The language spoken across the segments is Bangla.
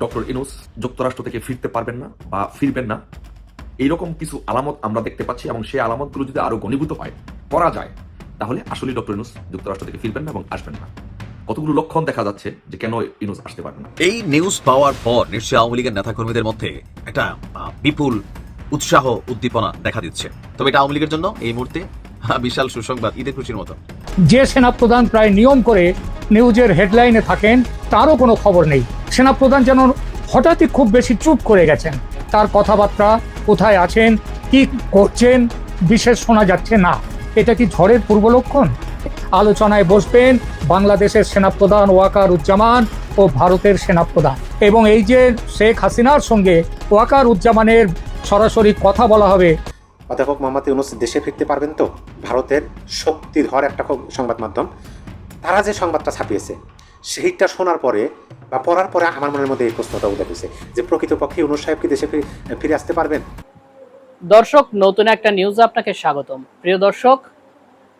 ডক্টর ইনুস যুক্তরাষ্ট্র থেকে ফিরতে পারবেন না বা ফিরবেন না। এইরকম কিছু আলামত আমরা দেখতে পাচ্ছি এবং সেই আলামতগুলো যদি আরও ঘনীভূত হয় করা যায় তাহলে আসলে ডক্টর ইনুস যুক্তরাষ্ট্র থেকে ফিরবেন না এবং আসবেন না। কতগুলো লক্ষণ দেখা যাচ্ছে যে কেন ইনুস আসতে পারবে না? এই নিউজ পাওয়ার পর নিশ্চয়ই আওয়ামী লীগের নেতাকর্মীদের মধ্যে একটা বিপুল উৎসাহ উদ্দীপনা দেখা দিচ্ছে। তবে এটা আওয়ামী লীগের জন্য এই মুহূর্তে বিশাল সুসংবাদ ঈদের খুশির মতো। যে সেনাপ্রধান প্রায় নিয়ম করে নিউজের হেডলাইনে থাকেন তারও কোনো খবর নেই। সেনাপ্রধান যেন হঠাৎই খুব বেশি চুপ করে গেছেন। তার কথাবার্তা, কোথায় আছেন, কি করছেন, বিশেষ শোনা যাচ্ছে না। এটা কি ঝড়ের পূর্ব লক্ষণ? আলোচনায় বসবেন বাংলাদেশের সেনাপ্রধান ওয়াকার উজ্জামান ও ভারতের সেনাপ্রধান। এবং এই যে শেখ হাসিনার সঙ্গে ওয়াকার উজ্জামানের সরাসরি কথা বলা হবে। অধ্যাপক মোহাম্মদ ইউনুস দেশে ফিরতে পারবেন তো? ভারতের শক্তিধর একটা সংবাদ মাধ্যম তারা যে সংবাদটা ছাপিয়েছে, সেইটা শোনার পরে বা পড়ার পরে আমার মনের মধ্যে এই প্রশ্নটা উদয় হয়েছে যে প্রকৃতপক্ষে ইউনুস সাহেব কি দেশে ফিরে আসতে পারবেন? দর্শক, নতুন একটা নিউজে আপনাকে স্বাগতম। প্রিয় দর্শক,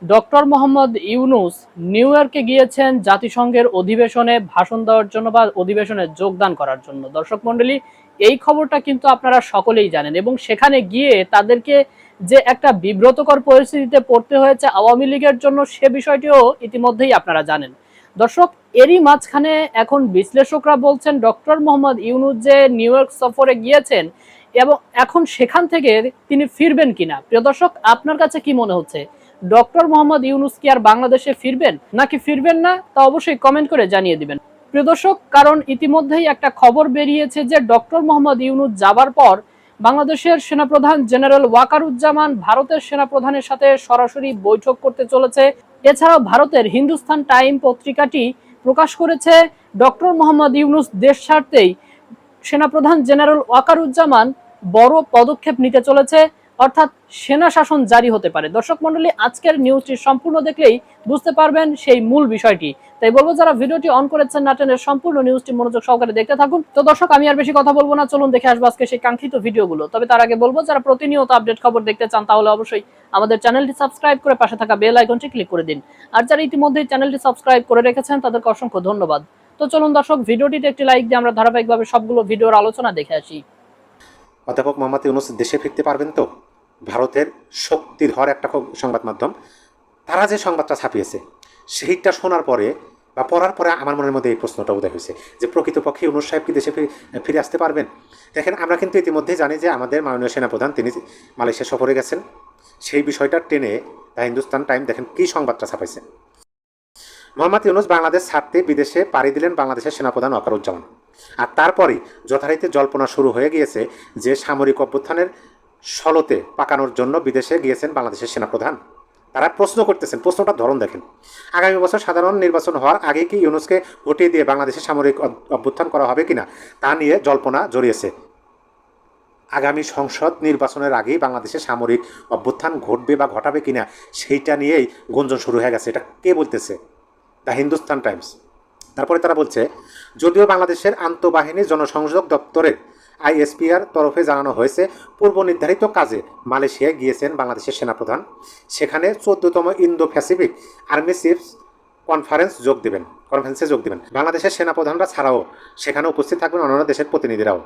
ডক্টর মোহাম্মদ ইউনুস নিউ ইয়র্কে গিয়েছেন জাতিসংঘের অধিবেশনে ভাষণ দেওয়ার জন্য বা অধিবেশনে যোগদান করার জন্য। দর্শক মণ্ডলী, এই খবরটা কিন্তু আপনারা সকলেই জানেন এবং সেখানে গিয়ে তাদেরকে যে একটা বিব্রতকর পরিস্থিতিতে পড়তে হয়েছে আওয়ামী লীগের জন্য সে বিষয়টিও ইতিমধ্যেই আপনারা জানেন। দর্শক, এরই মাঝখানে এখন বিশ্লেষকরা বলছেন ডক্টর মোহাম্মদ ইউনুস যে নিউ ইয়র্ক সফরে গিয়েছেন এবং এখন সেখান থেকে তিনি ফিরবেন কিনা। প্রিয় দর্শক, আপনার কাছে কি মনে হচ্ছে? ডক্টর মোহাম্মদ ইউনুস কি আর বাংলাদেশে ফিরবেন নাকি ফিরবেন না তা অবশ্যই কমেন্ট করে জানিয়ে দিবেন। প্রিয় দর্শক, কারণ ইতিমধ্যেই একটা খবর বেরিয়েছে যে ডক্টর মোহাম্মদ ইউনুস যাবার পর বাংলাদেশের সেনাপ্রধান জেনারেল ওয়াকারুজ্জামান ভারতের সেনাপ্রধানের সাথে সরাসরি বৈঠক করতে চলেছে। এছাড়াও ভারতের হিন্দুস্থান টাইম পত্রিকাটি প্রকাশ করেছে। ডক্টর মোহাম্মদ ইউনুস দেশ ছাড়তেই সেনাপ্রধান জেনারেল ওয়াকারুজ্জামান বড় পদক্ষেপ নিতে চলেছে। অর্থাৎ সেনা শাসন জারি হতে পারে। দর্শক মন্ডলী আজকের নিউজটি সম্পূর্ণ দেখলেই বুঝতে পারবেন সেই মূল বিষয়টি। তাই বলব, যারা ভিডিওটি অন করেছেন নাটেনের সম্পূর্ণ নিউজটি মনোযোগ সহকারে দেখতে থাকুন। তো দর্শক, আমি আর বেশি কথা বলব না, চলুন দেখে আসব আজকে সেই কাঙ্ক্ষিত ভিডিওগুলো। তবে তার আগে বলব, যারা প্রতিনিয়ত আপডেট খবর দেখতে চান, তাহলে অবশ্যই আমাদের চ্যানেলটি সাবস্ক্রাইব করে পাশে থাকা বেল আইকনটি ক্লিক করে দিন। আর যারা ইতিমধ্যে চ্যানেলটি সাবস্ক্রাইব করে রেখেছেন, তাদেরকে অসংখ্য ধন্যবাদ। তো চলুন দর্শক, ভিডিওটিতে একটি লাইক দিয়ে আমরা ধারাবাহিকভাবে সবগুলো ভিডিওর আলোচনা দেখে আসি। অধ্যাপক মোহাম্মদ ইউনুস দেশে ফিরতে পারবেন তো? ভারতের শক্তির শক্তিধর একটা সংবাদ মাধ্যম, তারা যে সংবাদটা ছাপিয়েছে, সেইটা শোনার পরে বা পড়ার পরে আমার মনের মধ্যে এই প্রশ্নটা উদয় হয়েছে যে প্রকৃতপক্ষে ইউনুস সাহেব কি দেশে ফিরে আসতে পারবেন? দেখেন, আমরা কিন্তু ইতিমধ্যেই জানি যে আমাদের মাননীয় সেনাপ্রধান, তিনি মালয়েশিয়া সফরে গেছেন, সেই বিষয়টা টেনে দ্য হিন্দুস্তান টাইম দেখেন কী সংবাদটা ছাপাইছে। মোহাম্মদ ইউনুস বাংলাদেশ ছাড়তে বিদেশে পাড়ি দিলেন বাংলাদেশের সেনাপ্রধান অকারুজ্জামান আর তারপরেই যথারীতি জল্পনা শুরু হয়ে গিয়েছে যে সামরিক অভ্যুত্থানের সলতে পাকানোর জন্য বিদেশে গিয়েছেন বাংলাদেশের সেনাপ্রধান। তারা প্রশ্ন করতেছেন, প্রশ্নটার ধরন দেখেন। আগামী বছর সাধারণ নির্বাচন হওয়ার আগে কি ইউনুসকে হটিয়ে দিয়ে বাংলাদেশের সামরিক অভ্যুত্থান করা হবে কিনা, তা নিয়ে জল্পনা জড়িয়েছে। আগামী সংসদ নির্বাচনের আগেই বাংলাদেশে সামরিক অভ্যুত্থান ঘটবে বা ঘটাবে কিনা, সেইটা নিয়েই গুঞ্জন শুরু হয়ে গেছে। এটা কে বলতেছে? The Hindustan Times. তারপরে তারা বলছে, যদিও বাংলাদেশের আন্তঃবাহিনী জনসংযোগ দপ্তরের আইএসপিআর তরফে জানানো হয়েছে পূর্ব নির্ধারিত কাজে মালয়েশিয়ায় গিয়েছেন বাংলাদেশের সেনাপ্রধান। সেখানে চোদ্দতম Indo Pacific army chiefs conference যোগ দেবেন কনফারেন্সে যোগ দেবেন। বাংলাদেশের সেনাপ্রধানরা ছাড়াও সেখানে উপস্থিত থাকবেন অন্যান্য দেশের প্রতিনিধিরাও।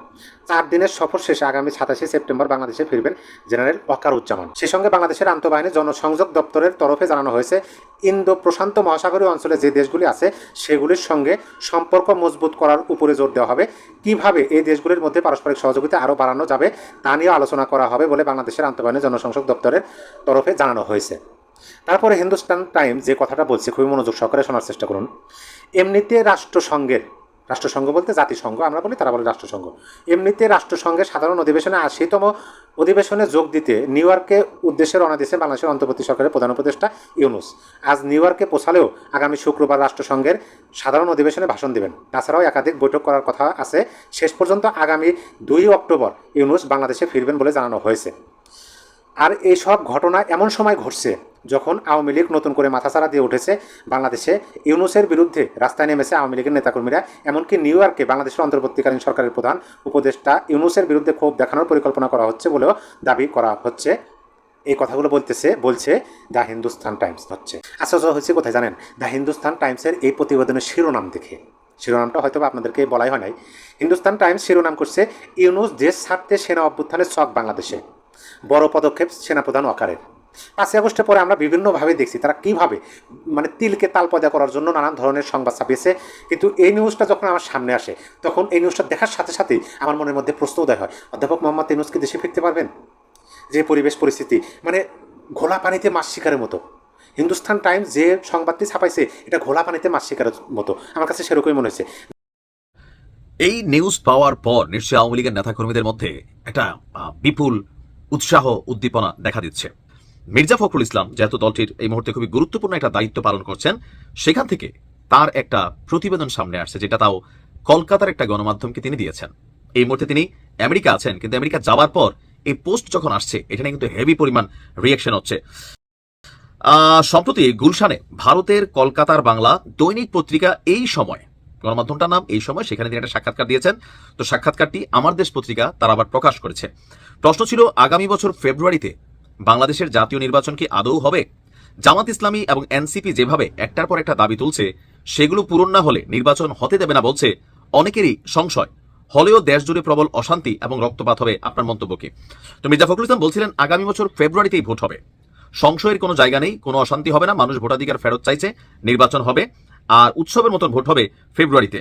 চার দিনের সফর শেষে আগামী সাতাশে সেপ্টেম্বর বাংলাদেশে ফিরবেন জেনারেল ওয়াকারুজ্জামান। সেই সঙ্গে বাংলাদেশের আন্তঃবাহিনী জনসংযোগ দপ্তরের তরফে জানানো হয়েছে, ইন্দো প্রশান্ত মহাসাগরীয় অঞ্চলে যে দেশগুলি আছে, সেগুলির সঙ্গে সম্পর্ক মজবুত করার উপরে জোর দেওয়া হবে। কীভাবে এই দেশগুলির মধ্যে পারস্পরিক সহযোগিতা আরও বাড়ানো যাবে, তা নিয়ে আলোচনা করা হবে বলে বাংলাদেশের আন্তঃবাহিনী জনসংযোগ দপ্তরের তরফে জানানো হয়েছে। তারপরে হিন্দুস্তান টাইম যে কথাটা বলছে, খুবই মনোযোগ সহকারে শোনার চেষ্টা করুন। এমনিতে রাষ্ট্রসংঘের, রাষ্ট্রসংঘ বলতে জাতিসংঘ, আমরা বলি তারা বলে রাষ্ট্রসংঘ। এমনিতে রাষ্ট্রসংঘের সাধারণ অধিবেশনে আশিতম অধিবেশনে যোগ দিতে নিউ ইয়র্কে উদ্দেশ্যে রওনা দিয়েছে বাংলাদেশের অন্তর্বর্তী সরকারের প্রধান উপদেষ্টা ইউনুস। আজ নিউ ইয়র্কে পৌঁছালেও আগামী শুক্রবার রাষ্ট্রসংঘের সাধারণ অধিবেশনে ভাষণ দেবেন। তাছাড়াও একাধিক বৈঠক করার কথা আছে। শেষ পর্যন্ত আগামী দুই অক্টোবর ইউনুস বাংলাদেশে ফিরবেন বলে জানানো হয়েছে। আর এইসব ঘটনা এমন সময় ঘটছে যখন আওয়ামী লীগ নতুন করে মাথাচাড়া দিয়ে উঠেছে বাংলাদেশে, ইউনুসের বিরুদ্ধে রাস্তায় নেমেছে আওয়ামী লীগের নেতাকর্মীরা, এমনকি নিউ ইয়র্কে বাংলাদেশের অন্তর্বর্তীকালীন সরকারের প্রধান উপদেষ্টা ইউনুসের বিরুদ্ধে ক্ষোভ দেখানোর পরিকল্পনা করা হচ্ছে বলেও দাবি করা হচ্ছে। এই কথাগুলো বলতেছে, বলছে দ্য হিন্দুস্তান টাইমস হচ্ছে। আশ্চর্য হচ্ছে কোথায় জানেন? দ্য হিন্দুস্তান টাইমসের এই প্রতিবেদনের শিরোনাম দেখে। শিরোনামটা হয়তো আপনাদেরকে বলাই হয় নাই। হিন্দুস্তান টাইমস শিরোনাম করছে, ইউনুস দেশ ছাড়তে সেনা অভ্যুত্থানের ছক বাংলাদেশে। বড় পদক্ষেপ সেনাপ্রধান ওয়াকারের। পাঁচই আগস্টের পরে আমরা বিভিন্নভাবে দেখছি তারা কীভাবে মানে তিলকে তাল তালপদা করার জন্য নানান ধরনের সংবাদ ছাপিয়েছে। কিন্তু এই নিউজটা যখন আমার সামনে আসে, তখন এই নিউজটা দেখার সাথে সাথেই আমার মনের মধ্যে প্রশ্ন উদয় হয়, অধ্যাপক মোহাম্মদ ইউনুস কি দেশে ফিরতে পারবেন? যে পরিবেশ পরিস্থিতি মানে ঘোলা পানিতে মাছ শিকারের মতো। হিন্দুস্তান টাইমস যে সংবাদটি ছাপাইছে, এটা ঘোলা পানিতে মাছ শিকারের মতো। আমার কাছে সেরকমই মনে হয়েছে। এই নিউজ পাওয়ার পর নিশ্চয়ই আওয়ামী লীগের নেতাকর্মীদের মধ্যে একটা বিপুল উৎসাহ, উদ্দীপনা দেখা দিচ্ছে। মির্জা ফখরুল ইসলাম, যেহেতু দলটির এই মুহূর্তে খুবই গুরুত্বপূর্ণ একটা দায়িত্ব পালন করছেন, সেখান থেকে তার একটা প্রতিবেদন সামনে আসছে, যেটা তাও কলকাতার একটা গণমাধ্যমকে তিনি দিয়েছেন। এই মুহূর্তে তিনি আমেরিকা আছেন, কিন্তু আমেরিকা যাওয়ার পর এই পোস্ট যখন আসছে এখানে কিন্তু হেভি পরিমাণ রিয়েকশন হচ্ছে। সম্প্রতি গুলশানে ভারতের কলকাতার বাংলা দৈনিক পত্রিকা এই সময়, গণমাধ্যমটার নাম এই সময়, সেখানে তিনি একটা সাক্ষাৎকার দিয়েছেন। তো সাক্ষাৎকারটি আমার দেশ পত্রিকা, তারা আবার প্রকাশ করেছে। প্রশ্ন ছিল, আগামী বছর ফেব্রুয়ারিতে বাংলাদেশের জাতীয় নির্বাচন কি আদৌ হবে? জামাত ইসলামী এবং এনসিপি যেভাবে একটার পর একটা দাবি তুলছে, সেগুলো পূরণ না হলে নির্বাচন হতে দেবে না বলছে অনেকেরই সংশয়। হলেও দেশ জুড়ে প্রবল অশান্তি এবং রক্তপাত হবে আপনার মন্তব্য কি তো মির্জা ফখরুল ইসলাম বলছিলেন, আগামী বছর ফেব্রুয়ারিতেই ভোট হবে। সংশয়ের কোনো জায়গা নেই, কোনো অশান্তি হবে না, মানুষ ভোটাধিকার ফেরত চাইছে, নির্বাচন হবে, আর উৎসবের মতন ভোট হবে ফেব্রুয়ারিতে।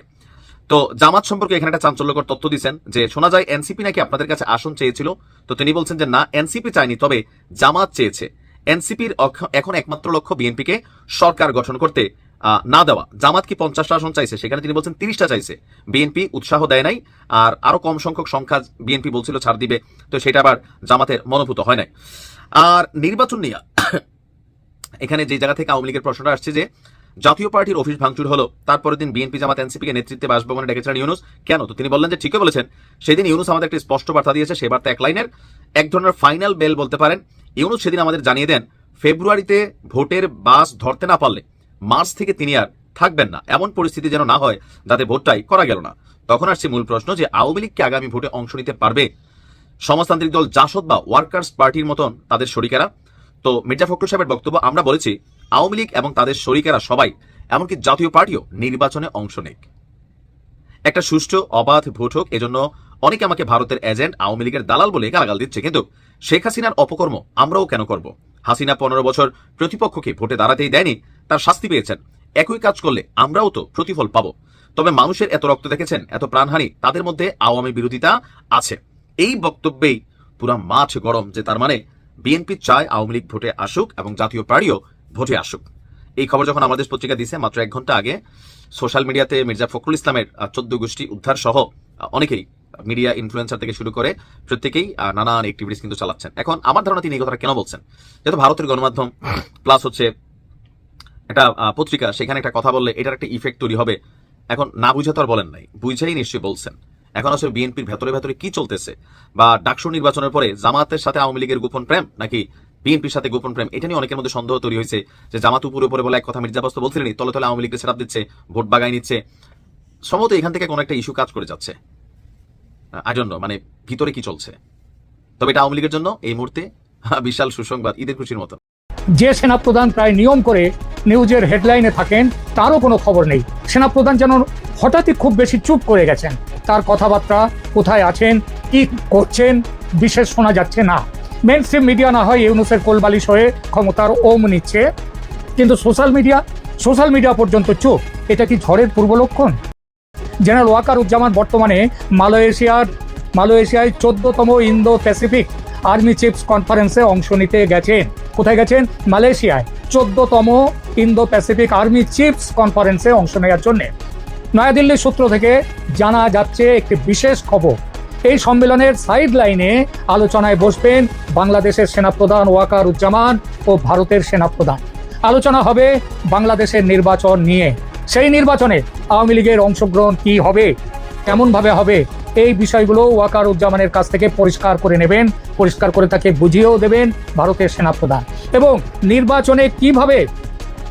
তো জামাত সম্পর্কে এখানে একটা চাঞ্চল্যকর তথ্য দিচ্ছেন যে শোনা যায়, এনসিপি নাকি আপনাদের কাছে আসন চেয়েছিল। তো তিনি বলছেন যে, না, এনসিপি চায়নি, তবে জামাত চেয়েছে। এনসিপির এখন একমাত্র লক্ষ্য বিএনপিকে সরকার গঠন করতে না দেওয়া। জামাত কি পঞ্চাশটা আসন চাইছে? সেখানে তিনি বলছেন, তিরিশটা চাইছে। বিএনপি উৎসাহ দেয় নাই, আর আরও কম সংখ্যক সংখ্যা বিএনপি বলছিল ছাড় দিবে। তো সেটা আবার জামাতের মনোভূত হয় নাই। আর নির্বাচন নিয়ে, এখানে যে জায়গা থেকে আওয়ামী লীগের প্রশ্নটা আসছে যে জাতীয় পার্টির অফিস ভাঙচুর হলো। তারপরের দিন বিএনপি জামাত এনসিপিকে নেতৃত্বে বাসভবনে ডেকেছিলেন ইউনুস। কেন? তো তিনি বললেন যে, ঠিকই বলেছেন। সেদিন ইউনুস আমাদের একটি স্পষ্ট বার্তা দিয়েছে, সে বার্তা এক লাইনের। এক ধরনের ফাইনাল বেল বলতে পারেন। ইউনুস সেদিন আমাদের জানিয়ে দেন, ফেব্রুয়ারিতে ভোটের বাস ধরতে না পারলে মার্চ থেকে তিনি আর থাকবেন না। এমন পরিস্থিতি যেন না হয়, যাতে ভোটটাই করা গেল না। তখন আসছে মূল প্রশ্ন যে, আওয়ামী লীগ কি আগামী ভোটে অংশ নিতে পারবে? সমাজতান্ত্রিক দল জাসদ বা ওয়ার্কার্স পার্টির মতন তাদের শরিকেরা? তো মির্জা ফখরুল সাহেবের বক্তব্য আমরা বলেছি, আওয়ামী লীগ এবং তাদের শরিকেরা সবাই, এমনকি জাতীয় পার্টিও নির্বাচনে অংশ নেক। একটা সুষ্ঠু, অবাধ ভোট হোক, এজন্য অনেকে আমাকে ভারতের এজেন্ট, আওয়ামী লীগের দালাল বলে গালাগাল দিচ্ছে, কিন্তু শেখ হাসিনার অপকর্ম আমরাও কেন করব? হাসিনা পনেরো বছর প্রতিপক্ষকে ভোটে দাঁড়াতেই দেয়নি, তার শাস্তি পেয়েছেন। একই কাজ করলে আমরাও তো প্রতিফল পাব। তবে মানুষের এত রক্ত দেখেছেন, এত প্রাণহানি, তাদের মধ্যে আওয়ামী বিরোধিতা আছে। এই বক্তব্যেই পুরা মাঠ গরম যে তার মানে বিএনপি চায় আওয়ামী লীগ ভোটে আসুক এবং জাতীয় পার্টিও ভোটে আসুক। এই খবর যখন আমাদের পত্রিকা দিছে, মাত্র এক ঘণ্টা আগে, সোশ্যাল মিডিয়াতে মির্জা ফখরুল ইসলামের চোদ্দ গোষ্ঠী উদ্ধার সহ অনেকেই মিডিয়া ইনফ্লুয়েন্সার থেকে শুরু করে প্রত্যেকেই নানান অ্যাক্টিভিটিস কিন্তু চালাচ্ছেন। এখন আমার ধারণা তিনি এই কথাটা কেন বলছেন? যেহেতু ভারতের গণমাধ্যম প্লাস হচ্ছে একটা পত্রিকা, সেখানে একটা কথা বললে এটার একটা ইফেক্ট তৈরি হবে। এখন না বুঝে তো আর বলেন নাই। বুঝেই নিশ্চয়ই বলছেন। এখন আসলে বিএনপির ভেতরে ভেতরে কি চলতেছে? বা ডাকসু নির্বাচনের পরে জামাতের সাথে আওয়ামী লীগের গোপন প্রেম, নাকি বিএনপির সাথে গোপন প্রেম? এটা নিয়ে অনেকের মধ্যে সন্দেহ তৈরি হয়েছে যে জামাত উপরে উপরে বলে এক কথা মির্জাবাস তো বলছিলেন তলে তলে আওয়ামী লীগকে সেরাপ দিচ্ছে, ভোট বাগাই নিচ্ছে। সম্ভবত এখান থেকে কোনো একটা ইস্যু কাজ করে যাচ্ছে। নো মানে ভিতরে কি চলছে? তবে এটা আওয়ামী লীগের জন্য এই মুহূর্তে বিশাল সুসংবাদ, ঈদের খুশির মতো। যে সেনাপ্রধান প্রায় নিয়ম করে নিউজের হেডলাইনে থাকেন, তারও কোনো খবর নেই। সেনাপ্রধান যেন হঠাৎই খুব বেশি চুপ করে গেছেন। তার কথাবার্তা কোথায় আছেন, কি করছেন, বিশেষ শোনা যাচ্ছে না। মেন স্ট্রিম মিডিয়া না হয় ইউনুসের কোলবালিশ হয়ে ক্ষমতার ওম নিচ্ছে। কিন্তু সোশ্যাল মিডিয়া সোশ্যাল মিডিয়া পর্যন্ত চুপ, এটা কি ঝড়ের পূর্ব লক্ষণ? জেনারেল ওয়াকার উজ্জামান বর্তমানে মালয়েশিয়ার, মালয়েশিয়ায় চোদ্দতম ইন্দো প্যাসিফিক আর্মি চিফস কনফারেন্সে অংশ নিতে গেছেন। কোথায় গেছেন? মালয়েশিয়ায়। চোদ্দতম ইন্দো প্যাসিফিক আর্মি চিফস কনফারেন্সে অংশ নেওয়ার জন্য। নয়াদিল্লির সূত্র থেকে জানা যাচ্ছে একটি বিশেষ খবর। এই সম্মেলনের সাইড লাইনে আলোচনায় বসবেন বাংলাদেশের সেনাপ্রধান ওয়াকার উজ্জামান ও ভারতের সেনাপ্রধান। আলোচনা হবে বাংলাদেশের নির্বাচন নিয়ে। সেই নির্বাচনে আওয়ামী লীগের অংশগ্রহণ কি হবে? কেমনভাবে হবে? এই বিষয়গুলো ওয়াকার উজ্জামানের কাছ থেকে পরিষ্কার করে নেবেন, পরিষ্কার করে তাকে বুঝিয়েও দেবেন ভারতের সেনাপ্রধান। এবং নির্বাচনে কীভাবে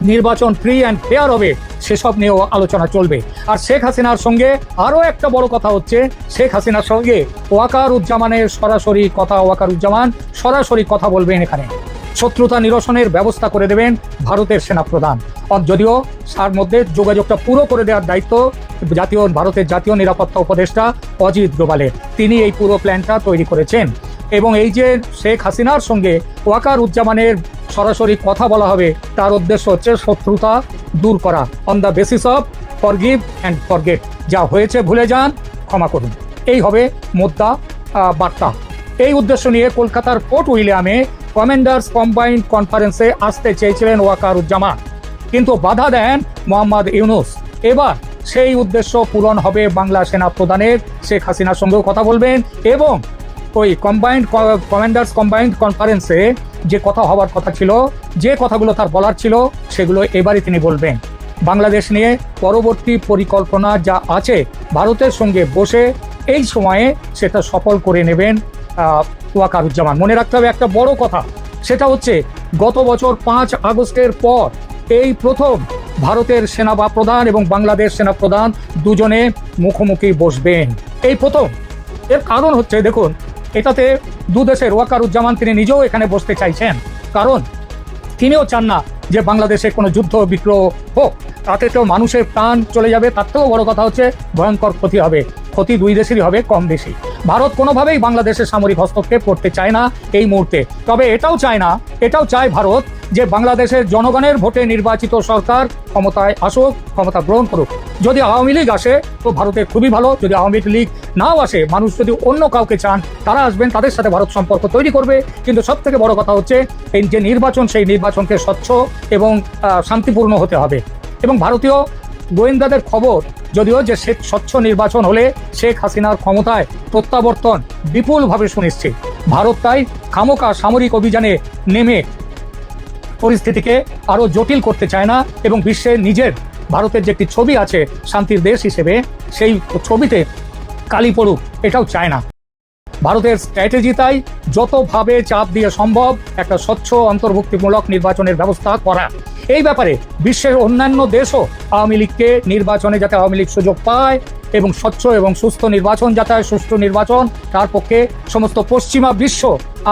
নির্বাচন ফ্রি অ্যান্ড ফেয়ার হবে সেসব নিয়েও আলোচনা চলবে। আর শেখ হাসিনার সঙ্গে আরও একটা বড় কথা হচ্ছে, শেখ হাসিনার সঙ্গে ওয়াকার উজ্জামানের সরাসরি কথা ওয়াকার উজ্জামান সরাসরি কথা বলবেন এখানে। শত্রুতা নিরসনের ব্যবস্থা করে দেবেন ভারতের সেনাপ্রধান। অ- যদিও তার মধ্যে যোগাযোগটা পুরো করে দেওয়ার দায়িত্ব জাতীয়, ভারতের জাতীয় নিরাপত্তা উপদেষ্টা অজিত ডোভালের। তিনি এই পুরো প্ল্যানটা তৈরি করেছেন। এবং এই যে শেখ হাসিনার সঙ্গে ওয়াকার উজ্জামানের সরাসরি কথা বলা হবে, তার উদ্দেশ্য হচ্ছে শত্রুতা দূর করা। On the basis of forgive and forget যা হয়েছে ভুলে যান, ক্ষমা করুন। এই হবে মোদ্দা বার্তা। এই উদ্দেশ্য নিয়ে কলকাতার ফোর্ট উইলিয়ামে কমান্ডার্স কম্বাইন্ড কনফারেন্সে আসতে চেয়েছিলেন ওয়াকারুজ্জামান। কিন্তু বাধা দেন মোহাম্মদ ইউনুস। এবার সেই উদ্দেশ্য পূরণ হবে বাংলা সেনা প্রধানের শেখ হাসিনার সঙ্গেও কথা বলবেন এবং ওই কম্বাইন্ড কমান্ডার্স কম্বাইন্ড কনফারেন্সে যে কথা হওয়ার কথা ছিল, যে কথাগুলো তার বলার ছিল, সেগুলো এবারই তিনি বলবেন। বাংলাদেশ নিয়ে পরবর্তী পরিকল্পনা যা আছে, ভারতের সঙ্গে বসে এই সময়ে সেটা সফল করে নেবেন ওয়াকারুজ্জামান। মনে রাখতে হবে একটা বড় কথা, সেটা হচ্ছে গত বছর পাঁচ আগস্টের পর এই প্রথম ভারতের সেনা বা প্রধান এবং বাংলাদেশ সেনা প্রধান দুজনে মুখোমুখি বসবেন। এই প্রথম। এর কারণ হচ্ছে, দেখুন এটাতে দু দেশের ওয়াকারুজ্জামান তিনি নিজেও এখানে বসতে চাইছেন। কারণ তিনিও চান না যে বাংলাদেশে কোনো যুদ্ধ বিগ্রহ হোক। তাতে তো মানুষের প্রাণ চলে যাবে, তার থেকেও বড় কথা হচ্ছে ভয়ঙ্কর ক্ষতি হবে। ক্ষতি দুই দেশেরই হবে, কম বেশি। ভারত কোনোভাবেই বাংলাদেশের সামরিক হস্তক্ষেপ করতে চায় না এই মুহূর্তে। তবে এটাও চায় না, এটাও চায় ভারত যে বাংলাদেশের জনগণের ভোটে নির্বাচিত সরকার ক্ষমতায় আসুক, ক্ষমতা গ্রহণ করুক। যদি আওয়ামী লীগ আসে, তো ভারতে খুবই ভালো। যদি আওয়ামী লীগ নাও আসে, মানুষ যদি অন্য কাউকে চান, তারা আসবেন, তাদের সাথে ভারত সম্পর্ক তৈরি করবে। কিন্তু সব থেকে বড় কথা হচ্ছে, এই যে নির্বাচন, সেই নির্বাচনকে স্বচ্ছ এবং শান্তিপূর্ণ হতে হবে। এবং ভারতীয় গোয়েন্দাদের খবর, যদিও যে শেখ স্বচ্ছ নির্বাচন হলে শেখ হাসিনার ক্ষমতায় প্রত্যাবর্তন বিপুলভাবে সুনিশ্চিত। ভারত তাই খামোকা সামরিক অভিযানে নেমে পরিস্থিতিকে আরও জটিল করতে চায় না এবং বিশ্বে নিজের, ভারতের যে একটি ছবি আছে, শান্তির দেশ হিসেবে সেই ছবিতে কালি পড়ুক, এটাও চায় না। ভারতের স্ট্র্যাটেজি তাই যতভাবে চাপ দিয়ে সম্ভব একটা স্বচ্ছ, অন্তর্ভুক্তিমূলক নির্বাচনের ব্যবস্থা করা। এই ব্যাপারে বিশ্বের অন্যান্য দেশও আওয়ামী লীগকে নির্বাচনে যাতে আওয়ামী লীগ সুযোগ পায় এবং স্বচ্ছ এবং সুস্থ নির্বাচন যাতে সুষ্ঠু নির্বাচন, তার পক্ষে সমস্ত পশ্চিমা বিশ্ব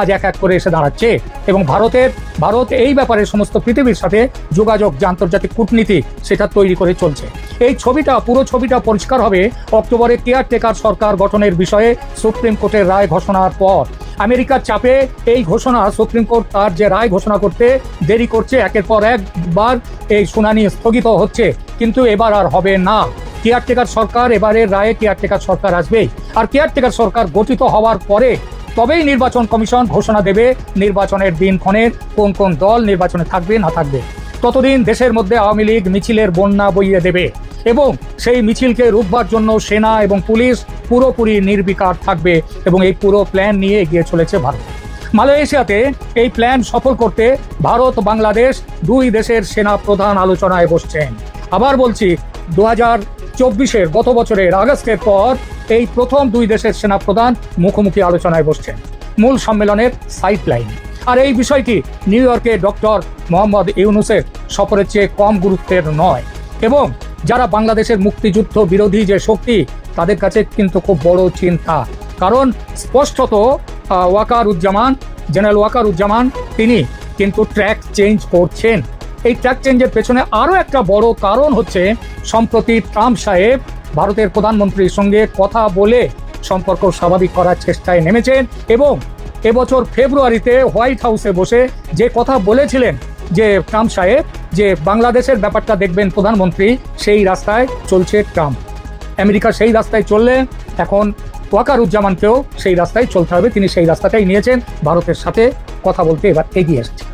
আজ এক এক করে এসে দাঁড়াচ্ছে এবং ভারতের, ভারত এই ব্যাপারে সমস্ত পৃথিবীর সাথে যোগাযোগ যে আন্তর্জাতিক কূটনীতি, সেটা তৈরি করে চলছে। এই ছবিটা, পুরো ছবিটা পরিষ্কার হবে অক্টোবরে কেয়ারটেকার সরকার গঠনের বিষয়ে সুপ্রিম কোর্টের রায় ঘোষণার পর। আমেরিকার চাপে এই ঘোষণা, সুপ্রিম কোর্ট তার যে রায় ঘোষণা করতে দেরি করছে, একের পর একবার এই শুনানি স্থগিত হচ্ছে, কিন্তু এবার আর হবে না। কেয়ারটেকার সরকার এবারের রায়ে কেয়ারটেকার সরকার আসবেই আর কেয়ারটেকার সরকার গঠিত হওয়ার পরে তবেই নির্বাচন কমিশন ঘোষণা দেবে নির্বাচনের দিনক্ষণের কোন কোন দল নির্বাচনে থাকবে, না থাকবে। ততদিন দেশের মধ্যে আওয়ামী লীগ মিছিলের বন্যা বইয়ে দেবে এবং সেই মিছিলকে রুখবার জন্য সেনা এবং পুলিশ পুরোপুরি নির্বিকার থাকবে এবং এই পুরো প্ল্যান নিয়ে এগিয়ে চলেছে ভারত। মালয়েশিয়াতে এই প্ল্যান সফল করতে ভারত, বাংলাদেশ দুই দেশের সেনা প্রধান আলোচনায় বসছেন। আবার বলছি দু হাজার চব্বিশের গত বছরের আগস্টের পর এই প্রথম দুই দেশের সেনা প্রধান মুখোমুখি আলোচনায় বসছেন। মূল সম্মেলনের সাইড লাইন আর এই বিষয়টি নিউ ইয়র্কে ডক্টর মোহাম্মদ ইউনুসের সফরের চেয়ে কম গুরুত্বের নয়। এবং যারা বাংলাদেশের মুক্তিযুদ্ধ বিরোধী যে শক্তি তাদের কাছে কিন্তু খুব বড় চিন্তা। কারণ স্পষ্টত আহ, ওয়াকারুজ্জামান জেনারেল ওয়াকারুজ্জামান তিনি কিন্তু ট্র্যাক চেঞ্জ করছেন। এই ট্র্যাক চেঞ্জের পেছনে আরও একটা বড় কারণ হচ্ছে, সম্প্রতি ট্রাম্প সাহেব ভারতের প্রধানমন্ত্রীর সঙ্গে কথা বলে সম্পর্ক স্বাভাবিক করার চেষ্টায় নেমেছেন এবং এবছর ফেব্রুয়ারিতে হোয়াইট হাউসে বসে যে কথা বলেছিলেন যে ট্রাম্প সাহেব, যে বাংলাদেশের ব্যাপারটা দেখবেন প্রধানমন্ত্রী, সেই রাস্তায় চলছে ট্রাম্প। আমেরিকা সেই রাস্তায় চললে এখন ওয়াকারুজ্জামানকেও সেই রাস্তায় চলতে হবে, তিনি সেই রাস্তাটাই নিয়েছেন, ভারতের সাথে কথা বলতে এবার এগিয়ে এসেছে।